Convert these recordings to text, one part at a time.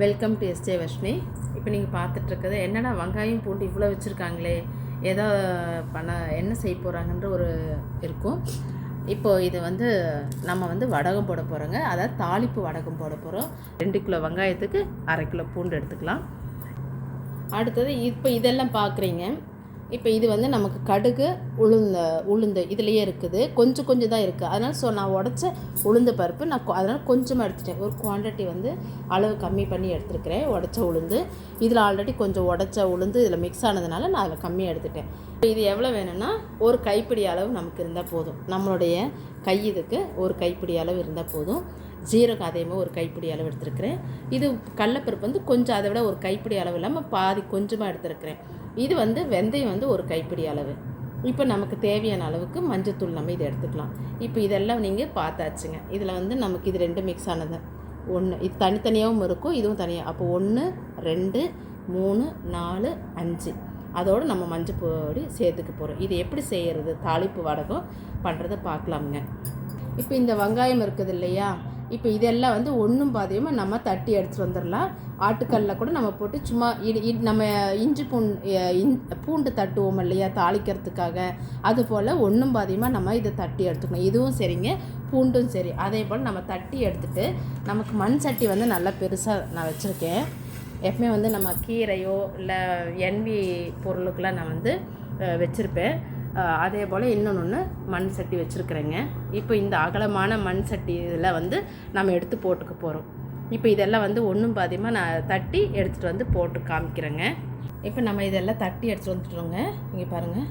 Welcome to SJ Vashni இப்போ நீங்கள் பார்த்துட்ருக்குது என்னடா வெங்காயம் பூண்டு இவ்வளோ வச்சுருக்காங்களே ஏதோ பண்ண என்ன செய்ய போகிறாங்கன்ற ஒரு இருக்கும். இப்போ இது வந்து நம்ம வந்து வடகம் போட போகிறோங்க அதாவது தாளிப்பு வடகம் போட போகிறோம் ரெண்டு கிலோ வெங்காயத்துக்கு அரை கிலோ பூண்டு எடுத்துக்கலாம். அடுத்தது இப்போ இதெல்லாம் பார்க்குறீங்க இப்போ இது வந்து நமக்கு கடுகு உளுந்த உளுந்து இதுலேயே இருக்குது. கொஞ்சம் கொஞ்சம் தான் இருக்குது அதனால் ஸோ நான் உடச்ச உளுந்து பருப்பு நான் அதனால் கொஞ்சமாக எடுத்துட்டேன். ஒரு குவாண்டிட்டி வந்து அளவு கம்மி பண்ணி எடுத்துருக்கிறேன் உடச்ச உளுந்து. இதில் ஆல்ரெடி கொஞ்சம் உடச்ச உளுந்து இதில் மிக்ஸ் ஆனதுனால நான் அதில் கம்மியாக எடுத்துட்டேன். இப்போ இது எவ்வளோ வேணும்னா ஒரு கைப்பிடி அளவு நமக்கு இருந்தால் போதும். நம்மளுடைய கை இதுக்கு ஒரு கைப்பிடி அளவு இருந்தால் போதும். ஜீரகம் அதேமாதிரி ஒரு கைப்பிடி அளவு எடுத்துருக்கிறேன். இது கடலப்பருப்பு வந்து கொஞ்சம் அதை விட ஒரு கைப்பிடி அளவு இல்லாமல் பாதி கொஞ்சமாக எடுத்துருக்கிறேன். இது வந்து வெந்தயம் வந்து ஒரு கைப்பிடி அளவு. இப்போ நமக்கு தேவையான அளவுக்கு மஞ்சத்தூள் நம்ம இதை எடுத்துக்கலாம். இப்போ இதெல்லாம் நீங்கள் பார்த்தாச்சுங்க. இதில் வந்து நமக்கு இது ரெண்டு மிக்ஸ் ஆனது. ஒன்று இது தனித்தனியாகவும் இருக்கும் இதுவும் தனியாக அப்போ ஒன்று ரெண்டு மூணு நாலு அஞ்சு. அதோடு நம்ம மஞ்சள் பொடி சேர்த்துக்க போகிறோம் இது எப்படி செய்கிறது தாளிப்பு வடகம் பண்ணுறதை பார்க்கலாமுங்க. இப்போ இந்த வெங்காயம் இருக்குது இல்லையா? இப்போ இதெல்லாம் வந்து ஒன்றும் பாதியமாக நம்ம தட்டி எடுத்துகிட்டு வந்துடலாம் ஆட்டுக்கல்ல கூட நம்ம போட்டு சும்மா இடி இடி நம்ம இஞ்சி பூண்டு இன் பூண்டு தட்டுவோம் இல்லையா தாளிக்கிறதுக்காக. அது போல் ஒன்றும் பாதியமாக நம்ம இதை தட்டி எடுத்துக்கணும். இதுவும் சரிங்க பூண்டும் சரி. அதே போல் நம்ம தட்டி எடுத்துட்டு நமக்கு மண் சட்டி வந்து நல்லா பெருசாக நான் வச்சுருக்கேன். எப்பவுமே வந்து நம்ம கீரையோ இல்லை என்வி பொருளுக்கெல்லாம் நான் வந்து வச்சுருப்பேன். அதே போல் இன்னொன்று மண் சட்டி வச்சுருக்குறேங்க. இப்போ இந்த அகலமான மண் சட்டி இதில் வந்து நம்ம எடுத்து போட்டுக்க போகிறோம் இப்போ இதெல்லாம் வந்து ஒன்றும் பாதியமாக நான் தட்டி எடுத்துகிட்டு வந்து போட்டு காமிக்கிறேங்க. இப்போ நம்ம இதெல்லாம் தட்டி எடுத்துகிட்டு வந்துட்டுருங்க இங்கே பாருங்கள்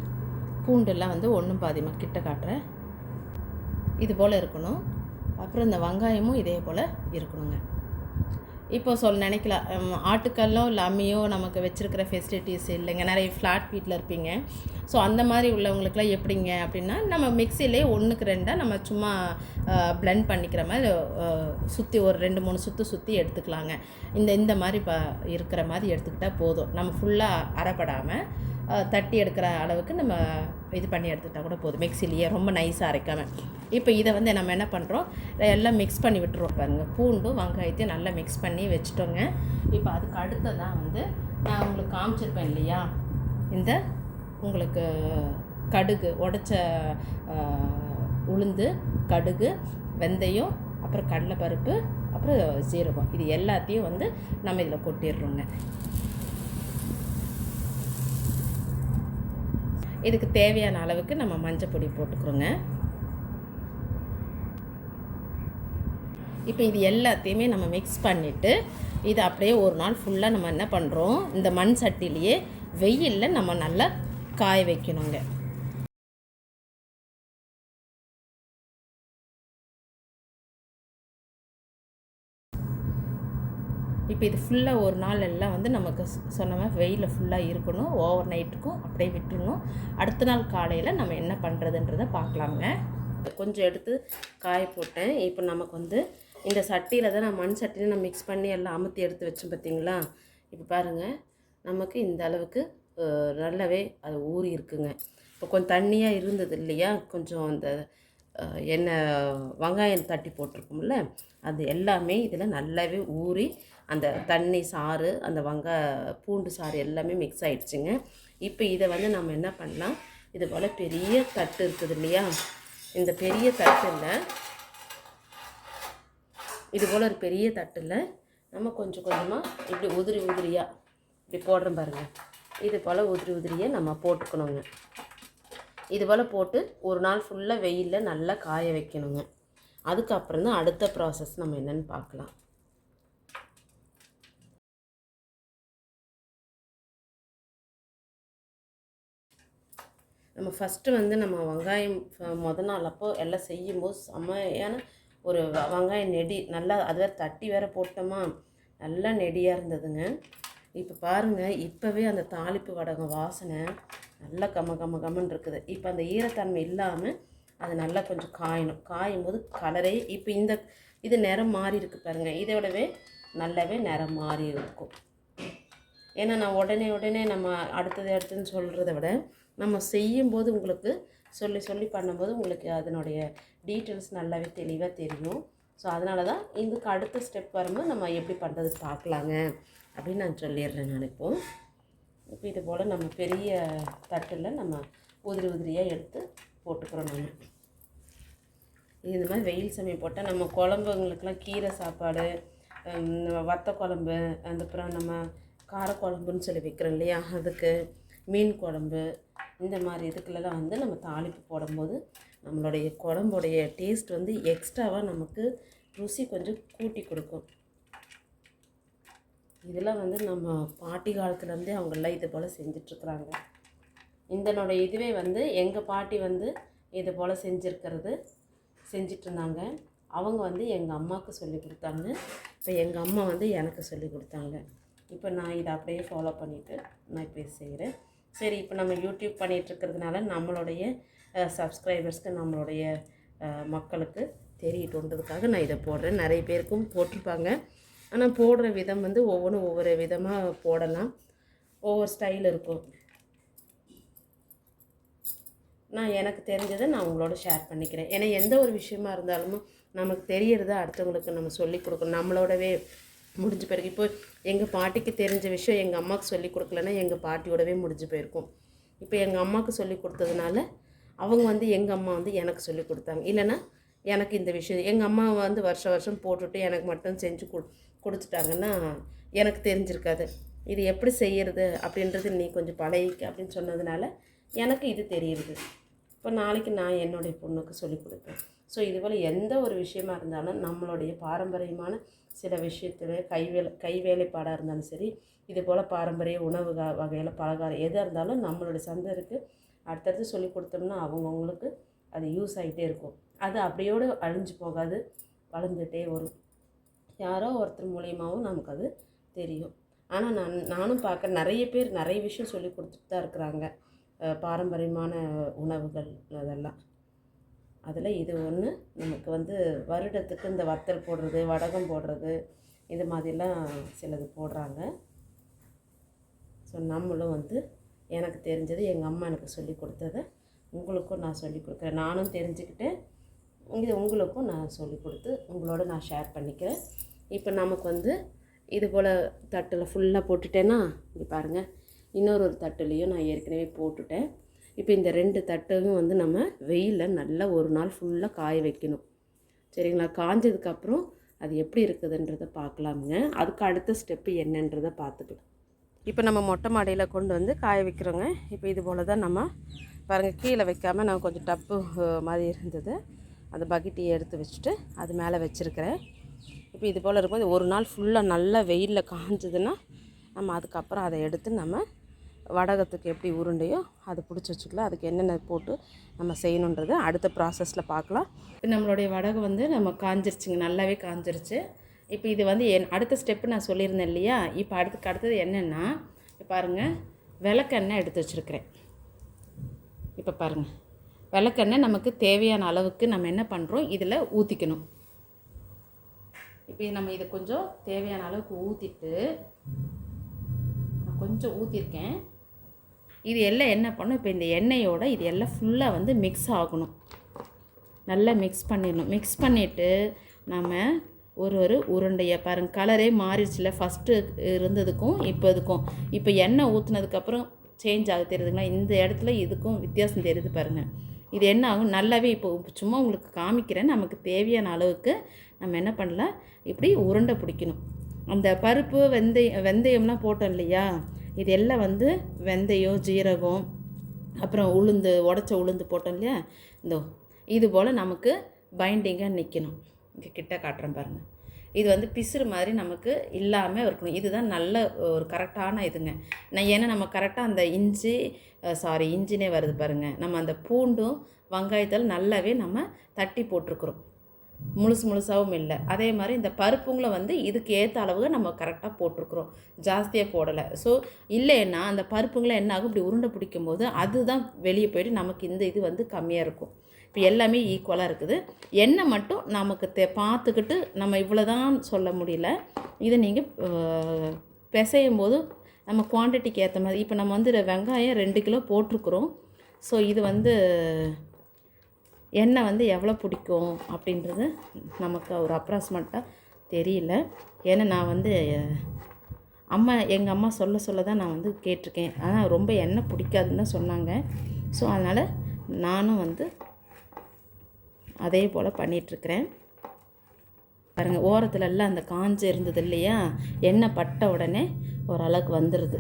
பூண்டெல்லாம் வந்து ஒன்றும் பாதியமாக கிட்ட காட்டுறேன். இது போல் இருக்கணும். அப்புறம் இந்த வெங்காயமும் இதே போல் இருக்கணுங்க. இப்போ சொல் நினைக்கலாம். ஆட்டுக்கல்லோ இல்லை அம்மியோ நமக்கு வச்சுருக்கிற ஃபெசிலிட்டிஸ் இல்லைங்க. நிறைய ஃப்ளாட் வீட்டில் இருப்பீங்க. ஸோ அந்த மாதிரி உள்ளவங்களுக்குலாம் எப்படிங்க அப்படின்னா நம்ம மிக்சிலே ஒன்றுக்கு ரெண்டாக நம்ம சும்மா blend பண்ணிக்கிற மாதிரி சுற்றி ஒரு ரெண்டு மூணு சுற்று சுற்றி எடுத்துக்கலாங்க. இந்த இந்த மாதிரி ப இருக்கிற மாதிரி எடுத்துக்கிட்டால் போதும். நம்ம ஃபுல்லாக அறப்படாமல் தட்டி எடுக்கிற அளவுக்கு நம்ம இது பண்ணி எடுத்துக்கிட்டால் கூட போதும். மிக்சிலேயே ரொம்ப நைஸாக அரைக்காமல் இப்போ இதை வந்து நம்ம என்ன பண்ணுறோம் எல்லாம் மிக்ஸ் பண்ணி விட்டுருவோம் பாருங்க. பூண்டும் வெங்காயத்தையும் நல்லா மிக்ஸ் பண்ணி வச்சுட்டோங்க. இப்போ அதுக்கு அடுத்ததான் வந்து நான் உங்களுக்கு காமிச்சிருப்பேன் இல்லையா? இந்த உங்களுக்கு கடுகு உடச்ச உளுந்து கடுகு வெந்தயம் அப்புறம் கடலைப்பருப்பு அப்புறம் சீரகம். இது எல்லாத்தையும் வந்து நம்ம இதில் கொட்டிடுறோங்க. இதுக்கு தேவையான அளவுக்கு நம்ம மஞ்சள் பொடி போட்டுக்கிறோங்க. இப்போ இது எல்லாத்தையுமே நம்ம மிக்ஸ் பண்ணிவிட்டு இது அப்படியே ஒரு நாள் ஃபுல்லாக நம்ம என்ன பண்ணுறோம் இந்த மண் சட்டிலேயே வெயிலில் நம்ம நல்லா காய வைக்கணுங்க. இப்போ இது ஃபுல்லாக ஒரு நாள் எல்லாம் வந்து நமக்கு சொ- சொன்ன மாதிரி வெயிலில் ஃபுல்லாக இருக்கணும் ஓவர் நைட்டுக்கும் அப்படியே விட்டுருணும் அடுத்த நாள் காலையில் நம்ம என்ன பண்ணுறதுன்றதை பார்க்கலாங்க கொஞ்சம் எடுத்து காய போட்டேன். இப்போ நமக்கு வந்து இந்த சட்டியில் தான் நான் மண் சட்டியில் நான் மிக்ஸ் பண்ணி எல்லாம் அமுத்தி எடுத்து வச்சேன் பார்த்தீங்களா? இப்போ பாருங்கள் நமக்கு இந்த அளவுக்கு நல்லாவே அது ஊறி இருக்குங்க. இப்போ கொஞ்சம் தண்ணியாக இருந்தது இல்லையா? கொஞ்சம் அந்த என்ன எண்ணெய் வெங்காயம் தட்டி போட்டிருக்கோம்ல அது எல்லாமே இதில் நல்லாவே ஊறி அந்த தண்ணி சாறு அந்த வெங்காய பூண்டு சாறு எல்லாமே மிக்ஸ் ஆகிடுச்சிங்க இப்போ இதை வந்து நம்ம என்ன பண்ணலாம்? இது போல் பெரிய தட்டு இருக்குது இல்லையா? இந்த பெரிய தட்டில் இது போல் ஒரு பெரிய தட்டில் நம்ம கொஞ்சம் கொஞ்சமாக இப்படி உதிரி உதிரியாக இப்படி போடுறோம் பாருங்க. இது போல் உதிரி உதிரியாக நம்ம போட்டுக்கணுங்க. இது போல் போட்டு ஒரு நாள் ஃபுல்லாக வெயிலில் நல்லா காய வைக்கணுங்க. அதுக்கப்புறம் தான் அடுத்த ப்ராசஸ் நம்ம என்னன்னு பார்க்கலாம். நம்ம ஃபஸ்ட்டு வந்து நம்ம வெங்காயம் ஃப- முத நாள் அப்போ எல்லாம் செய்யும்போது செம்மையான ஒரு வெங்காயம் நெடி நல்லா அது வேறு தட்டி வேற போட்டோமா? நல்லா நெடியாக இருந்ததுங்க. இப்போ பாருங்கள் இப்போவே அந்த தாளிப்பு வடகம் வாசனை நல்லா கம கம கமன் இருக்குது. இப்போ அந்த ஈரத்தன்மை இல்லாமல் அது நல்லா கொஞ்சம் காயணும். காயும் போது கலரே இப்போ இந்த இது நிறம் மாறி இருக்குது பாருங்கள் இதை விடவே நல்லாவே நிறம் மாறி இருக்கும். ஏன்னா நான் உடனே உடனே நம்ம அடுத்தது அடுத்ததுன்னு சொல்கிறத விட நம்ம செய்யும்போது உங்களுக்கு சொல்லி சொல்லி பண்ணும்போது உங்களுக்கு அதனுடைய டீட்டெயில்ஸ் நல்லாவே தெளிவாக தெரியும். ஸோ அதனால தான் இதுக்கு அடுத்த ஸ்டெப் வரும்போது நம்ம எப்படி பண்ணுறது பார்க்கலாங்க. அப்படின்னு நான் சொல்லிடுறேன் நான் இப்போ இது போல் நம்ம பெரிய தட்டில் நம்ம உதிரி உதிரியாக எடுத்து போட்டுக்கிறோம் நம்ம. இந்த மாதிரி வெயில் சமயம் போட்டால் நம்ம குழம்புங்களுக்கெல்லாம் கீரை சாப்பாடு வத்த குழம்பு அதுக்கப்புறம் நம்ம காரக்குழம்புன்னு சொல்லி வைக்கிறோம் இல்லையா? அதுக்கு மீன் குழம்பு இந்த மாதிரி இதுக்குள்ளெல்லாம் வந்து நம்ம தாளிப்பு போடும்போது நம்மளுடைய குழம்புடைய டேஸ்ட் வந்து எக்ஸ்ட்ராவாக நமக்கு ருசி கொஞ்சம் கூட்டி கொடுக்கும். இதெல்லாம் வந்து நம்ம பாட்டி காலத்துலேருந்தே அவங்கெல்லாம் இது போல் செஞ்சிட்ருக்குறாங்க. இதனோட இதுவே வந்து எங்கள் பாட்டி வந்து இது போல் செஞ்சுருக்கிறது செஞ்சிட்ருந்தாங்க. அவங்க வந்து எங்கள் அம்மாவுக்கு சொல்லி கொடுத்தாங்க. இப்போ எங்கள் அம்மா வந்து எனக்கு சொல்லி கொடுத்தாங்க. இப்போ நான் இதை அப்படியே ஃபாலோ பண்ணிவிட்டு நான் இப்போ இது செய்கிறேன். சரி இப்போ நம்ம யூடியூப் பண்ணிகிட்ருக்கிறதுனால நம்மளுடைய சப்ஸ்கிரைபர்ஸ்க்கு நம்மளுடைய மக்களுக்கு தெரியட்டுன்றதுக்காக நான் இதை போடுறேன். நிறைய பேருக்கும் போட்டிருப்பாங்க. ஆனால் போடுற விதம் வந்து ஒவ்வொன்றும் ஒவ்வொரு விதமாக போடலாம். ஒவ்வொரு ஸ்டைல் இருக்கும். நான் எனக்கு தெரிஞ்சதை நான் உங்களோட ஷேர் பண்ணிக்கிறேன். ஏன்னா எந்த ஒரு விஷயமா இருந்தாலும் நமக்கு தெரியறத அடுத்தவங்களுக்கு நம்ம சொல்லிக் கொடுக்கணும். நம்மளோடவே முடிஞ்சு பிறகு இப்போ எங்கள் பாட்டிக்கு தெரிஞ்ச விஷயம் எங்கள் அம்மாவுக்கு சொல்லி கொடுக்கலன்னா எங்கள் பாட்டியோடவே முடிஞ்சு போயிருக்கும். இப்போ எங்கள் அம்மாவுக்கு சொல்லிக் கொடுத்ததுனால அவங்க வந்து எங்கள் அம்மா வந்து எனக்கு சொல்லிக் கொடுத்தாங்க. இல்லைன்னா எனக்கு இந்த விஷயம் எங்கள் அம்மா வந்து வருஷம் வருஷம் போட்டுட்டு எனக்கு மட்டும் செஞ்சு கொடு கொடுத்துட்டாங்கன்னா எனக்கு தெரிஞ்சிருக்காது. இது எப்படி செய்கிறது அப்படின்றது நீ கொஞ்சம் பழகிக்க அப்படின்னு சொன்னதுனால எனக்கு இது தெரியுது. இப்போ நாளைக்கு நான் என்னுடைய பொண்ணுக்கு சொல்லிக் கொடுப்பேன். ஸோ இதுபோல் எந்த ஒரு விஷயமா இருந்தாலும் நம்மளுடைய பாரம்பரியமான சில விஷயத்தில் கைவேலை கைவேலைப்பாடாக இருந்தாலும் சரி இது போல் பாரம்பரிய உணவு வகையில் பலகாரம் எதாக இருந்தாலும் நம்மளுடைய சந்தருக்கு அடுத்தடுத்து சொல்லி கொடுத்தோம்னா அவங்கவுங்களுக்கு அது யூஸ் ஆகிட்டே இருக்கும். அது அப்படியோடு அழிஞ்சு போகாது வளர்ந்துட்டே வரும். யாரோ ஒருத்தர் மூலியமாகவும் நமக்கு அது தெரியும். ஆனால் நான் நானும் பார்க்க நிறைய பேர் நிறைய விஷயம் சொல்லி கொடுத்துட்டு தான் இருக்கிறாங்க. பாரம்பரியமான உணவுகள் அதெல்லாம். அதில் இது ஒன்று நமக்கு வந்து வருடத்துக்கு இந்த வத்தல் போடுறது வடகம் போடுறது இது மாதிரிலாம் சிலது போடுறாங்க. ஸோ நம்மளும் வந்து எனக்கு தெரிஞ்சது எங்கள் அம்மா எனக்கு சொல்லி கொடுத்ததை உங்களுக்கும் நான் சொல்லி கொடுக்குறேன். நானும் தெரிஞ்சுக்கிட்டேன். இது உங்களுக்கும் நான் சொல்லி கொடுத்து உங்களோட நான் ஷேர் பண்ணிக்கிறேன். இப்போ நமக்கு வந்து இது போல் தட்டில் ஃபுல்லாக போட்டுட்டேன்னா இப்படி பாருங்கள் இன்னொரு ஒரு தட்டுலேயும் நான் ஏற்கனவே போட்டுட்டேன். இப்போ இந்த ரெண்டு தட்டையும் வந்து நம்ம வெயிலில் நல்லா ஒரு நாள் ஃபுல்லாக காய வைக்கணும். சரிங்களா? காஞ்சதுக்கப்புறம் அது எப்படி இருக்குதுன்றதை பார்க்கலாமுங்க. அதுக்கு அடுத்த ஸ்டெப்பு என்னன்றதை பார்த்துக்கலாம். இப்போ நம்ம மொட்டை மாடியில் கொண்டு வந்து காய வைக்கிறோங்க. இப்போ இது போல் தான் நம்ம பாருங்கள் கீழே வைக்காமல் நான் கொஞ்சம் டப்பு மாதிரி இருந்தது. அந்த பக்கெட்டியை எடுத்து வச்சுட்டு அது மேலே வச்சுருக்கிறேன். இப்போ இது போல் இருக்கும்போது ஒரு நாள் ஃபுல்லாக நல்லா வெயிலில் காஞ்சதுன்னா நம்ம அதுக்கப்புறம் அதை எடுத்து நம்ம வடகத்துக்கு எப்படி உருண்டையோ அதை பிடிச்சி வச்சுக்கலாம். அதுக்கு என்னென்ன போட்டு நம்ம செய்யணுன்றது அடுத்த ப்ராசஸில் பார்க்கலாம். இப்போ நம்மளுடைய வடகு வந்து நம்ம காஞ்சிருச்சுங்க. நல்லாவே காஞ்சிருச்சு. இப்போ இது வந்து என் அடுத்த ஸ்டெப்பு நான் சொல்லியிருந்தேன் இல்லையா? இப்போ அடுத்துக்கு அடுத்தது என்னென்னா இப்போ பாருங்கள் விளக்கெண்ணெய் எடுத்து வச்சுருக்கிறேன். இப்போ பாருங்கள் விளக்கெண்ணெய் நமக்கு தேவையான அளவுக்கு நம்ம என்ன பண்ணுறோம் இதில் ஊற்றிக்கணும் இப்போ நம்ம இதை கொஞ்சம் தேவையான அளவுக்கு ஊற்றிட்டு நான் கொஞ்சம் ஊற்றிருக்கேன் இது எல்லாம் என்ன பண்ணும்? இப்போ இந்த எண்ணெயோட இது எல்லாம் ஃபுல்லாக வந்து மிக்ஸ் ஆகணும். நல்லா மிக்ஸ் பண்ணிடணும். மிக்ஸ் பண்ணிவிட்டு நம்ம ஒரு ஒரு உருண்டையை பாருங்கள் கலரே மாறிடுச்சுல ஃபஸ்ட்டு இருந்ததுக்கும் இப்போ இதுக்கும் இப்போ எண்ணெய் ஊற்றுனதுக்கப்புறம் சேஞ்ச் ஆக தெரியுதுங்களா? இந்த இடத்துல இதுக்கும் வித்தியாசம் தெரியுது பாருங்கள் இது என்ன ஆகும்? நல்லாவே இப்போ சும்மா உங்களுக்கு காமிக்கிறேன். நமக்கு தேவையான அளவுக்கு நம்ம என்ன பண்ணலாம்? இப்படி உருண்டை பிடிக்கணும். அந்த பருப்பு வெந்தயம் வெந்தயம்லாம் போட்டோம் இல்லையா? இது எல்லாம் வந்து வெந்தயம் ஜீரகம் அப்புறம் உளுந்து உடச்ச உளுந்து போட்டோம் இல்லையா? இந்த இது போல் நமக்கு பைண்டிங்காக நிற்கணும் இங்கே கிட்ட காட்டுறேன் பாருங்கள் இது வந்து பிசுறு மாதிரி நமக்கு இல்லாமல் இருக்கணும். இதுதான் நல்ல ஒரு கரெக்டான இதுங்க. நான் ஏன்னா நம்ம கரெக்டாக அந்த இஞ்சி சாரி இஞ்சினே வருது பாருங்கள் நம்ம அந்த பூண்டும் வெங்காயத்தால் நல்லாவே நம்ம தட்டி போட்டிருக்கிறோம். முழுசு முழுசாகவும் இல்லை. அதே மாதிரி இந்த பருப்புங்களை வந்து இதுக்கு ஏற்ற அளவுக்கு நம்ம கரெக்டாக போட்டிருக்குறோம். ஜாஸ்தியாக போடலை. ஸோ இல்லைன்னா அந்த பருப்புங்களை என்ன ஆகும்? இப்படி உருண்டை பிடிக்கும் போது அதுதான் வெளியே போயிட்டு நமக்கு இந்த இது வந்து கம்மியாக இருக்கும். இப்போ எல்லாமே ஈக்குவலாக இருக்குது. எண்ணெய் மட்டும் நமக்கு தே பார்த்துக்கிட்டு நம்ம இவ்வளோதான் சொல்ல முடியல. இதை நீங்கள் பிசையும் போது நம்ம குவான்டிட்டிக்கு ஏற்ற மாதிரி இப்போ நம்ம வந்து வெங்காயம் ரெண்டு கிலோ போட்டிருக்குறோம். ஸோ இது வந்து எண்ணெய் வந்து எவ்வளோ பிடிக்கும் அப்படின்றது நமக்கு ஒரு அப்ராக்சிமேட்டாக தெரியல. ஏன்னா நான் வந்து அம்மா எங்கள் அம்மா சொல்ல சொல்ல தான் நான் வந்து கேட்டிருக்கேன். ஆனால் ரொம்ப எண்ணெய் பிடிக்காதுன்னு தான் சொன்னாங்க. ஸோ அதனால் நானும் வந்து அதே போல் பண்ணிகிட்ருக்கிறேன் பாருங்கள் ஓரத்துலலாம் அந்த காஞ்சு இருந்தது இல்லையா? எண்ணெய் பட்ட உடனே ஓரளவுக்கு வந்துடுது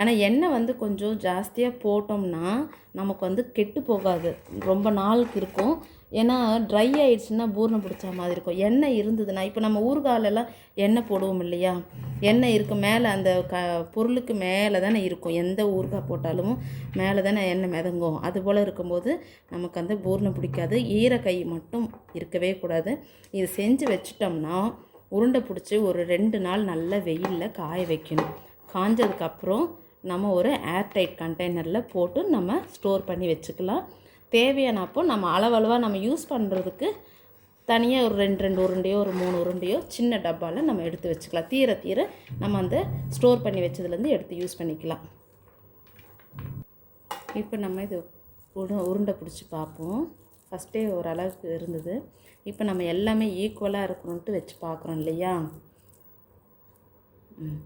ஆனால் எண்ணெய் வந்து கொஞ்சம் ஜாஸ்தியாக போட்டோம்னா நமக்கு வந்து கெட்டு போகாது. ரொம்ப நாளுக்கு இருக்கும். ஏன்னா ட்ரை ஆயிடுச்சுன்னா பூர்ணம் பிடிச்ச மாதிரி இருக்கும். எண்ணெய் இருந்ததுன்னா இப்போ நம்ம ஊறுகாலெல்லாம் எண்ணெய் போடுவோம் இல்லையா? எண்ணெய் இருக்கும் மேலே அந்த க பொருளுக்கு மேலே தானே இருக்கும். எந்த ஊறுகாய் போட்டாலும் மேலே தானே எண்ணெய் மிதங்கும். அது போல் இருக்கும்போது நமக்கு அந்த பூர்ணம் பிடிக்காது. ஈர கை மட்டும் இருக்கவே கூடாது. இது செஞ்சு வச்சிட்டோம்னா உருண்டை பிடிச்சி ஒரு ரெண்டு நாள் நல்ல வெயிலில் காய வைக்கணும். காஞ்சதுக்கப்புறம் நம்ம ஒரு ஏர்டைட் கண்டெய்னரில் போட்டு நம்ம ஸ்டோர் பண்ணி வச்சுக்கலாம். தேவையான அப்போ நம்ம அளவளவாக நம்ம யூஸ் பண்ணுறதுக்கு தனியாக ஒரு ரெண்டு ரெண்டு உருண்டையோ ஒரு மூணு உருண்டையோ சின்ன டப்பாவில் நம்ம எடுத்து வச்சுக்கலாம். தீர தீர நம்ம அந்த ஸ்டோர் பண்ணி வச்சதுலேருந்து எடுத்து யூஸ் பண்ணிக்கலாம். இப்போ நம்ம இது உரு உருண்டை பிடிச்சி பார்ப்போம். ஃபஸ்ட்டே ஓரளவுக்கு இருந்தது. இப்போ நம்ம எல்லாமே ஈக்குவலாக இருக்கணுன்ட்டு வச்சு பார்க்குறோம் இல்லையா? ம்.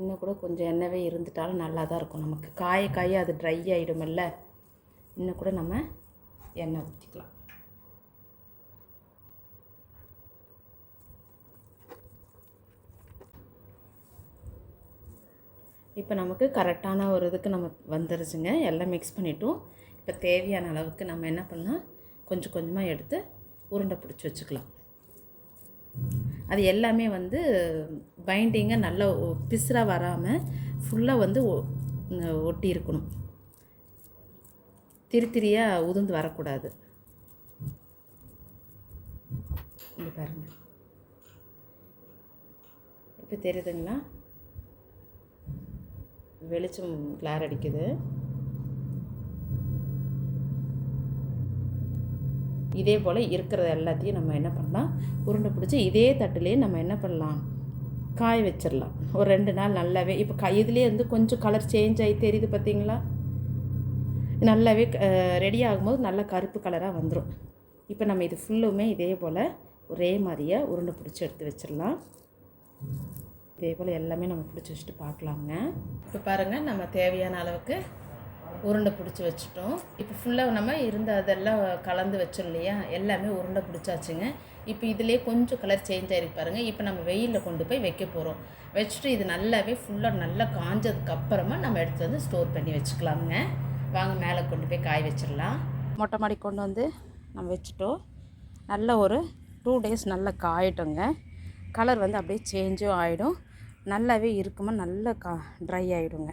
இன்னும் கூட கொஞ்சம் எண்ணெய் இருந்துட்டாலும் நல்லா தான் இருக்கும் நமக்கு. காய காய அது ட்ரை ஆகிடுமில்ல இன்னும் கூட நம்ம எண்ணெய் ஊற்றிக்கலாம் இப்போ நமக்கு கரெக்டான ஒரு இதுக்கு நம்ம வந்துருச்சுங்க. எல்லாம் மிக்ஸ் பண்ணிட்டோம். இப்போ தேவையான அளவுக்கு நம்ம என்ன பண்ணலாம்? கொஞ்சம் கொஞ்சமாக எடுத்து உருண்டை பிடிச்சி வச்சுக்கலாம். அது எல்லாமே வந்து பைண்டிங்காக நல்லா பிசுராக வராமல் ஃபுல்லாக வந்து ஒ- ஒட்டி இருக்கணும். திருத்திரியாக உதுந்து உதிர்ந்து வரக்கூடாது. இங்க பாருங்கள் இப்போ தெரியுதுங்களா? வெளிச்சம் கிளார் அடிக்குது. இதே போல் இருக்கிறத எல்லாத்தையும் நம்ம என்ன பண்ணலாம்? உருண்டை பிடிச்சி இதே தட்டுலேயே நம்ம என்ன பண்ணலாம்? காய வச்சிடலாம். ஒரு ரெண்டு நாள் நல்லாவே இப்போ க இதுலேயே வந்து கொஞ்சம் கலர் சேஞ்ச் ஆகி தெரியுது பார்த்தீங்களா நல்லாவே ரெடி ஆகும்போது நல்ல கருப்பு கலராக வந்துடும் இப்போ நம்ம இது ஃபுல்லுமே இதே போல் ஒரே மாதிரியே உருண்டை பிடிச்சி எடுத்து வச்சிடலாம். இதே போல் எல்லாமே நம்ம பிடிச்சி வச்சுட்டு பார்க்கலாங்க இப்போ பாருங்கள் நம்ம தேவையான அளவுக்கு உருண்டை பிடிச்சி வச்சுட்டோம். இப்போ ஃபுல்லாக நம்ம இருந்த அதெல்லாம் கலந்து வச்சோம் இல்லையா? எல்லாமே உருண்டை பிடிச்சாச்சுங்க. இப்போ இதுலேயே கொஞ்சம் கலர் சேஞ்ச் ஆகிருக்கு பாருங்கள் இப்போ நம்ம வெயிலில் கொண்டு போய் வைக்க போகிறோம் வச்சுட்டு இது நல்லாவே ஃபுல்லாக நல்லா காஞ்சதுக்கப்புறமா நம்ம எடுத்து வந்து ஸ்டோர் பண்ணி வச்சுக்கலாங்க வாங்க மேலே கொண்டு போய் காய வச்சிடலாம். மொட்டை மாடி கொண்டு வந்து நம்ம வச்சுட்டோம். நல்ல ஒரு டூ டேஸ் நல்லா காயட்டோங்க. கலர் வந்து அப்படியே சேஞ்சும் ஆகிடும் நல்லாவே இருக்குமா? நல்லா கா ட்ரை ஆகிடுங்க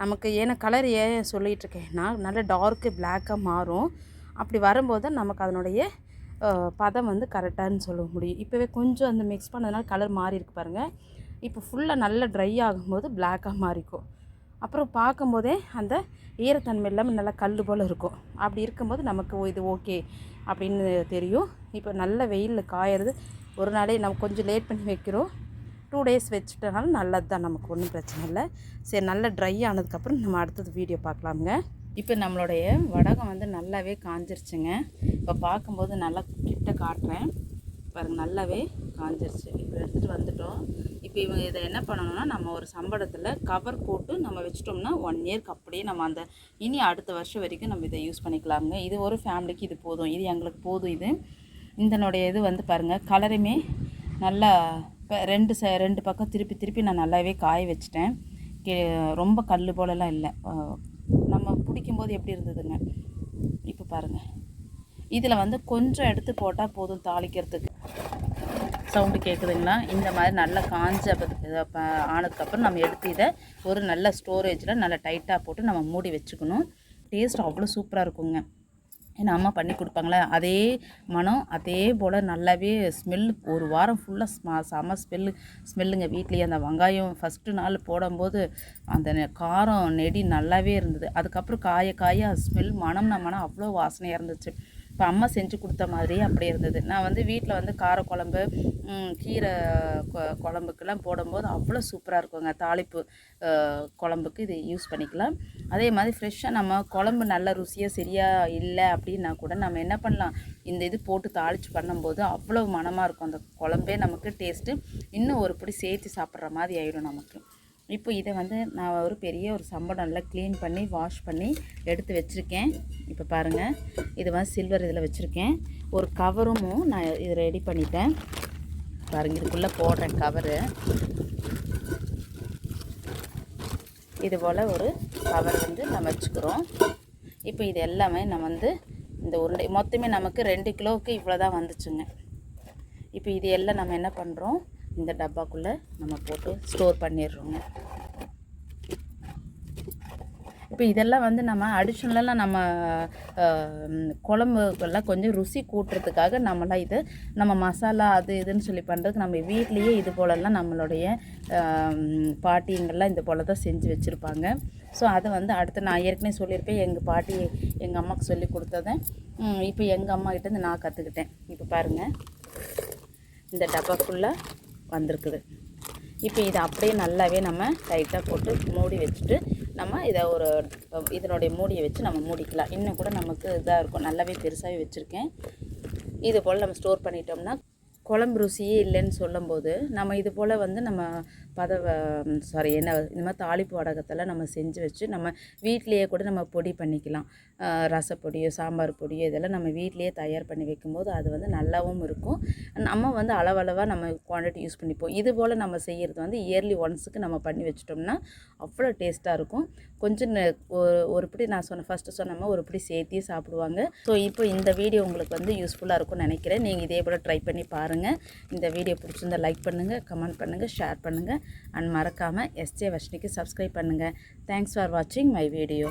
நமக்கு ஏன்னா கலர் ஏன் சொல்லிகிட்டு இருக்கேன்னா நல்ல டார்க்கு பிளாக்காக மாறும். அப்படி வரும்போது தான் நமக்கு அதனுடைய பதம் வந்து கரெக்டானு சொல்ல முடியும். இப்போவே கொஞ்சம் அந்த மிக்ஸ் பண்ணதுனால கலர் மாறி இருக்கு பாருங்கள் இப்போ ஃபுல்லாக நல்லா ட்ரை ஆகும்போது பிளாக்காக மாறிக்கும். அப்புறம் பார்க்கும்போதே அந்த ஈரத்தன்மை இல்லாமல் நல்லா கல் போல் இருக்கும். அப்படி இருக்கும்போது நமக்கு இது ஓகே அப்படின்னு தெரியும். இப்போ நல்ல வெயிலில் காயறது ஒரு நாளே நம்ம கொஞ்சம் லேட் பண்ணி வைக்கிறோம். டூ டேஸ் வச்சுட்டனால நல்லது தான் நமக்கு ஒன்றும் பிரச்சனை இல்லை. சரி நல்லா ட்ரை ஆனதுக்கப்புறம் நம்ம அடுத்தது வீடியோ பார்க்கலாமுங்க. இப்போ நம்மளுடைய வடகம் வந்து நல்லாவே காஞ்சிருச்சுங்க. இப்போ பார்க்கும்போது நல்லா கிட்ட காட்டுறேன். பாருங்கள் நல்லாவே காஞ்சிருச்சு. இப்போ எடுத்துகிட்டு வந்துட்டோம். இப்போ இவங்க இதை என்ன பண்ணணும்னா நம்ம ஒரு சம்பளத்தில் கவர் போட்டு நம்ம வச்சிட்டோம்னா ஒன் இயர்க்கு அப்படியே நம்ம அந்த இனி அடுத்த வருஷம் வரைக்கும் நம்ம இதை யூஸ் பண்ணிக்கலாமுங்க. இது ஒரு ஃபேமிலிக்கு இது போதும். இது எங்களுக்கு போதும் இது. இதனுடைய இது வந்து பாருங்கள் கலருமே நல்லா இப்போ ரெண்டு ச ரெண்டு பக்கம் திருப்பி திருப்பி நான் நல்லாவே காய வச்சிட்டேன். கே ரொம்ப கல் போலலாம் இல்லை. நம்ம பிடிக்கும்போது எப்படி இருந்ததுங்க? இப்போ பாருங்கள் இதில் வந்து கொஞ்சம் எடுத்து போட்டால் போதும் தாளிக்கிறதுக்கு. சவுண்டு கேட்குதுங்களா? இந்த மாதிரி நல்லா காஞ்ச ஆனதுக்கப்புறம் நம்ம எடுத்து இதை ஒரு நல்ல ஸ்டோரேஜில் நல்லா டைட்டாக போட்டு நம்ம மூடி வச்சுக்கணும். டேஸ்ட் அவ்வளோ சூப்பராக இருக்குங்க. ஏன்னா அம்மா பண்ணி கொடுப்பாங்களே அதே மனம் அதே போல் நல்லாவே ஸ்மெல் ஒரு வாரம் ஃபுல்லாக ஸ்மா செம ஸ்மெல்லு ஸ்மெல்லுங்க வீட்லேயே அந்த வெங்காயம் ஃபஸ்ட்டு நாள் போடும்போது அந்த காரம் நெடி நல்லாவே இருந்தது. அதுக்கப்புறம் காய காய ஸ்மெல் மனம்னா மனம் அவ்வளோ வாசனையாக இருந்துச்சு. இப்போ அம்மா செஞ்சு கொடுத்த மாதிரியே அப்படி இருந்தது. நான் வந்து வீட்டில் வந்து காரக்குழம்பு குழம்பு கீரை கொ- குழம்புக்கெல்லாம் போடும்போது அவ்வளோ சூப்பராக இருக்குங்க. தாளிப்பு குழம்புக்கு இது யூஸ் பண்ணிக்கலாம். அதே மாதிரி ஃப்ரெஷ்ஷாக நம்ம குழம்பு நல்ல ருசியாக சரியாக இல்லை அப்படின்னா கூட நம்ம என்ன பண்ணலாம்? இந்த இது போட்டு தாளித்து பண்ணும்போது அவ்வளோ மணமாக இருக்கும். அந்த குழம்பே நமக்கு டேஸ்ட்டு இன்னும் ஒரு பிடி சேர்த்து சாப்பிட்ற மாதிரி ஆயிடும் நமக்கு. இப்போ இதை வந்து நான் ஒரு பெரிய ஒரு சம்படம்ல க்ளீன் பண்ணி வாஷ் பண்ணி எடுத்து வச்சுருக்கேன். இப்போ பாருங்கள் இது வந்து சில்வர் இதில் வச்சுருக்கேன். ஒரு கவரும் நான் இது ரெடி பண்ணிட்டேன். பாருங்க இதுக்குள்ளே போடுறேன் கவரு இது போல் ஒரு கவர் வந்து நம்ம வச்சுக்கிறோம். இப்போ இது எல்லாமே நம்ம வந்து இந்த உருண்டை மொத்தமே நமக்கு ரெண்டு கிலோவுக்கு இவ்வளோ தான் வந்துச்சுங்க. இப்போ இது எல்லாம் நம்ம என்ன பண்ணுறோம் இந்த டப்பாக்குள்ளே நம்ம போட்டு ஸ்டோர் பண்ணிடுறோங்க. இப்போ இதெல்லாம் வந்து நம்ம அடிஷ்னலாக நம்ம குழம்புக்கெல்லாம் கொஞ்சம் ருசி கூட்டுறதுக்காக நம்மளாம் இது நம்ம மசாலா அது இதுன்னு சொல்லி பண்ணுறதுக்கு நம்ம வீட்லேயே இது போலலாம் நம்மளுடைய பாட்டிங்கள்லாம் பாட்டிங்கெல்லாம் இது போல தான் செஞ்சு வச்சுருப்பாங்க. ஸோ அதை வந்து அடுத்து நான் ஏற்கனவே சொல்லியிருப்பேன். எங்கள் பாட்டி எங்கள் அம்மாவுக்கு சொல்லி கொடுத்ததை இப்போ எங்கள் அம்மாக்கிட்டேருந்து நான் கற்றுக்கிட்டேன் இப்போ பாருங்கள் இந்த டப்பா ஃபுல்லாக வந்திருக்குது. இப்போ இதை அப்படியே நல்லாவே நம்ம டைட்டாக போட்டு மூடி வச்சுட்டு நம்ம இதை ஒரு இதனுடைய மூடியை வச்சு நம்ம மூடிக்கலாம். இன்னும் கூட நமக்கு இதாக இருக்கும். நல்லாவே பெருசாகவே வச்சுருக்கேன். இது போல் நம்ம ஸ்டோர் பண்ணிட்டோம்னா குழம்பு ருசியே இல்லைன்னு சொல்லும்போது நம்ம இது போல் வந்து நம்ம பதவ சாரி என்ன இந்த மாதிரி தாளிப்பு வடகத்தெல்லாம் நம்ம செஞ்சு வச்சு நம்ம வீட்டிலேயே கூட நம்ம பொடி பண்ணிக்கலாம். ரசப்பொடியோ சாம்பார் பொடியோ இதெல்லாம் நம்ம வீட்டிலேயே தயார் பண்ணி வைக்கும்போது அது வந்து நல்லாவும் இருக்கும். நம்ம வந்து அளவளவாக நம்ம குவான்டிட்டி யூஸ் பண்ணிப்போம். இது போல் நம்ம செய்கிறது வந்து இயர்லி ஒன்ஸுக்கு நம்ம பண்ணி வச்சிட்டோம்னா அவ்வளோ டேஸ்ட்டாக இருக்கும். கொஞ்சம் நெ- ஒரு ஒரு பிடி நான் சொன்ன ஃபஸ்ட்டு சொன்னமா ஒரு பிடி சேர்த்தியே சாப்பிடுவாங்க. ஸோ இப்போ இந்த வீடியோ உங்களுக்கு வந்து யூஸ்ஃபுல்லாக இருக்கும்னு நினைக்கிறேன். நீங்கள் இதே போல் ட்ரை பண்ணி பாருங்கள் இந்த வீடியோ பிடிச்சிருந்தா லைக் பண்ணுங்கள் கமெண்ட் பண்ணுங்கள் ஷேர் பண்ணுங்கள் அண்ட் மறக்காமல் எஸ்ஜே வர்ஷினிக்கு சப்ஸ்கிரைப் பண்ணுங்கள் தேங்க்ஸ் ஃபார் வாட்சிங் மை வீடியோ